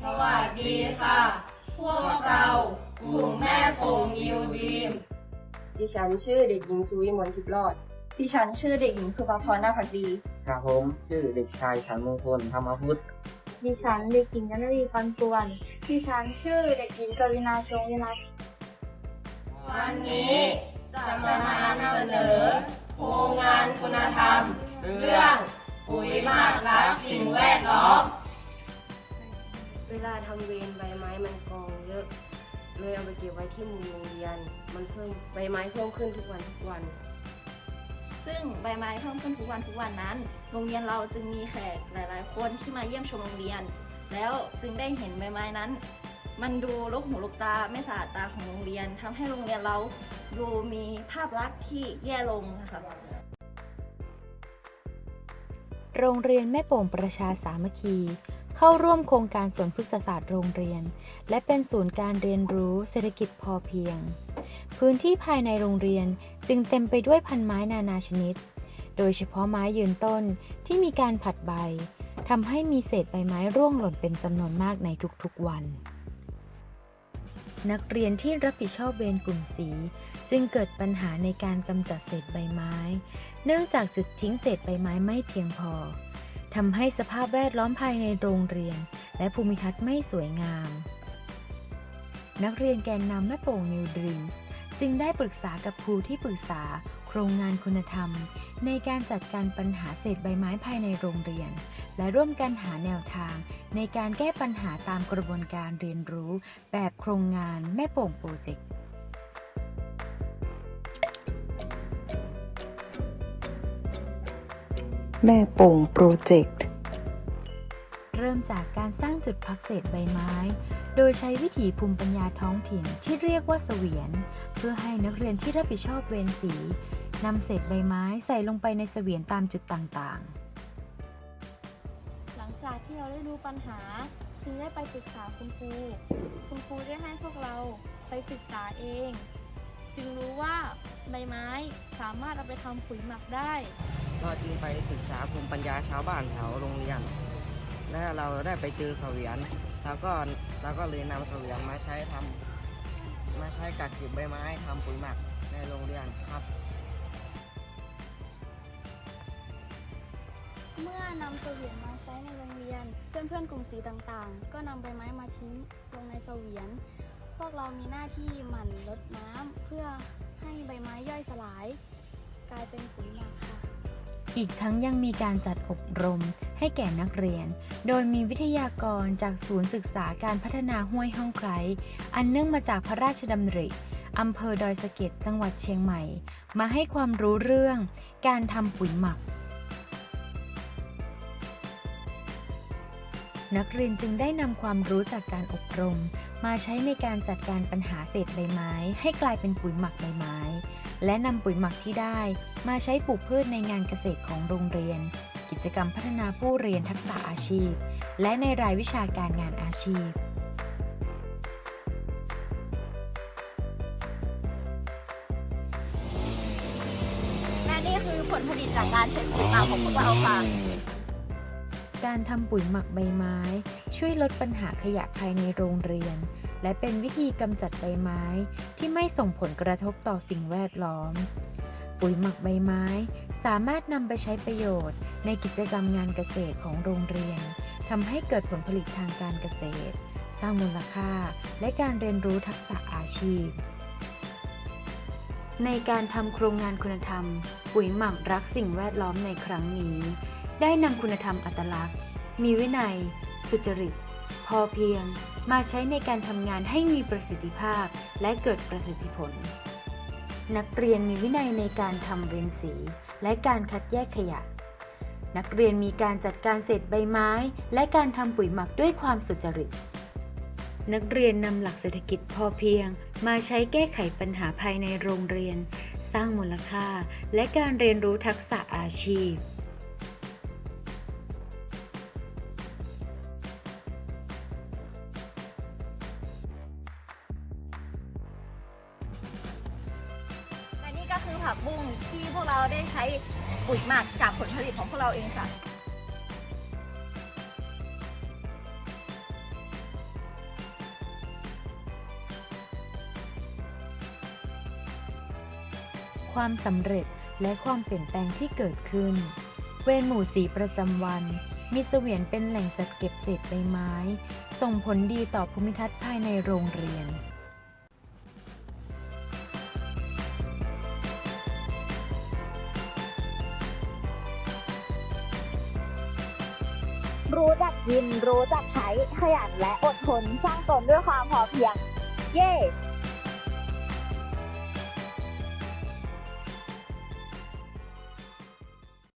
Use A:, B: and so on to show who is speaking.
A: สวัสดีค่ะ พวกเรากลุ่มแม่โป่งยิวดีม
B: ดิฉันชื่อเด็กหญิงสุวิมลทิพย์รอด
C: ดิฉันชื่อเด็กหญิงสุภาพรนาคพักดี
D: ครับผมชื่อเด็กชายฉันมงคลธรรมพุทธ
C: ดิฉันเด็กหญิงยนรีพันสุวรรณดิฉันชื่อเด็กหญิงกวินาชงวินา
A: วันนี้จะมานำเสนอโครงงานคุณธรรม เรื่องปุ๋ยหมากรักสิ่งแวดล้อม
B: เวลาทำเวรใบไม้มันกองเยอะเลยเอาไปเก็บไว้ที่มุมโรงเรียน มันเพิ่มใบไม้เพิ่มขึ้นทุกวันทุกวัน
E: ซึ่งใบไม้เพิ่มขึ้นทุกวันทุกวันนั้น โรงเรียนเราจึงมีแขกหลาย ๆ คนที่มาเยี่ยมชมโรงเรียน แล้วจึงได้เห็นใบไม้นั้น มันดูลกหูลกตาไม่สะอาดตาของโรงเรียนทำให้โรงเรียนเราดูมีภาพลักษณ์ที่แย่ลงนะคะ
F: โรงเรียนแม่โป่งประชาสามัคคี เข้าร่วมโครงการสวนพฤกษศาสตร์โรงเรียน และเป็นศูนย์การเรียนรู้เศรษฐกิจพอเพียง พื้นที่ภายในโรงเรียนจึงเต็มไปด้วยพันไม้นานาชนิด โดยเฉพาะไม้ยืนต้นที่มีการผัดใบทำให้มีเศษใบไม้ร่วงหล่นเป็นจำนวนมากในทุกๆวัน นักเรียนที่รับผิดชอบเวรกลุ่มสี จึงเกิดปัญหาในการกำจัดเศษใบไม้ เนื่องจากจุดทิ้งเศษใบไม้ไม่เพียงพอ ทำให้สภาพแวดล้อมภายในโรงเรียน และภูมิทัศน์ไม่สวยงาม นักเรียนแกนนำแม่โป่ง New Dreams จึงได้ปรึกษากับครูที่ปรึกษา โครงงานคุณธรรม ในการจัดการปัญหาเศษใบไม้ภายในโรงเรียน และร่วมกันหาแนวทาง ในการแก้ปัญหาตามกระบวนการเรียนรู้ แบบโครงงานแม่โป่งโปรเจกต์
G: แม่โป่งโปรเจกต์
F: เริ่มจากการสร้างจุดพักเศษใบไม้ โดยใช้วิถีภูมิปัญญาท้องถิ่นที่เรียกว่าเสวียน เพื่อให้นักเรียนที่รับผิดชอบเวรสีนำเศษใบไม้ใส่ลงไปในเสวียนตามจุดต่าง
C: หลังจากที่เราได้รู้ปัญหาจึงได้ไปปรึกษาคุณครู คุณครูได้ให้พวกเราไปศึกษาเอง จึงรู้ว่าใบไม้สามารถเอาไปทำปุ๋ยหมักได้
D: ก็จึงไปศึกษาภูมิปัญญาชาวบ้านแถวโรงเรียน และเราได้ไปเจอเสวียนแล้วก็เราก็เลยนำเสวียนมาใช้ทำมาใช้กักเก็บใบไม้ทำปุ๋ยหมักในโรงเรียนครับ
H: เมื่อนำเสวียนมาใช้ในโรงเรียน เพื่อนๆกลุ่มสีต่างๆ ก็นำใบไม้มาทิ้งลงในเสวียน พวกเรามีหน้าที่หมั่นรดน้ำเพื่อให้ใบไม้ย่อยสลาย กลายเป็นปุ๋ยหมักค่ะ
F: อีกทั้งยังมีการจัดอบรมให้แก่นักเรียน โดยมีวิทยากรจากศูนย์ศึกษาการพัฒนาห้วยห้องไคร้อันเนื่องมาจากพระราชดำริอำเภอดอยสะเก็ดจังหวัดเชียงใหม่ มาให้ความรู้เรื่องการทำปุ๋ยหมัก นักเรียนจึงได้นำความรู้จากการอบรม มาใช้ในการจัดการปัญหาเศษใบไม้ ให้กลายเป็นปุ๋ยหมักใบไม้ และนำปุ๋ยหมักที่ได้มาใช้ปลูกพืชในงานเกษตรของโรงเรียน กิจกรรมพัฒนาผู้เรียนทักษะอาชีพ และในรายวิชาการงานอาชีพ
E: และนี่คือผลผลิตจากการใช้ปุ๋ยหมักของพวกเราค่ะ
F: การทำปุ๋ยหมักใบไม้ ช่วยลดปัญหาขยะภายในโรงเรียน และเป็นวิธีกำจัดใบไม้ที่ไม่ส่งผลกระทบต่อสิ่งแวดล้อม ปุ๋ยหมักใบไม้สามารถนำไปใช้ประโยชน์ ในกิจกรรมงานเกษตรของโรงเรียนทำให้เกิดผลผลิตทางการเกษตร สร้างมูลค่า และการเรียนรู้ทักษะอาชีพ ในการทำโครงงานคุณธรรม ปุ๋ยหมักรักสิ่งแวดล้อมในครั้งนี้ ได้นำคุณธรรมอัตลักษณ์ มีวินัย สุจริต อเพียง มาใช้ในการทำงานให้มีประสิทธิภาพและเกิดประสิทธิผล นักเรียนมีวินัยในการทำเวรสี และการคัดแยกขยะ นักเรียนมีการจัดการเศษใบไม้ และการทำปุ๋ยหมักด้วยความสุจริต นักเรียนนำหลักเศรษฐกิจพอเพียง มาใช้แก้ไขปัญหาภายในโรงเรียน สร้างมูลค่า และการเรียนรู้ทักษะอาชีพ
E: ผักบุ้งที่พวกเราได้ใช้ปุ๋ยหมักจากผลผลิตของพวกเราเองค่ะ
F: ความสำเร็จและความเปลี่ยนแปลงที่เกิดขึ้น เวนหมู่สีประจำวัน มีเสวียนเป็นแหล่งจัดเก็บเศษใบไม้ ส่งผลดีต่อภูมิทัศน์ภายในโรงเรียน
I: รู้จักกิน รู้จักใช้ขยันและอดทนสร้างตนด้วยความพอเพียง เย้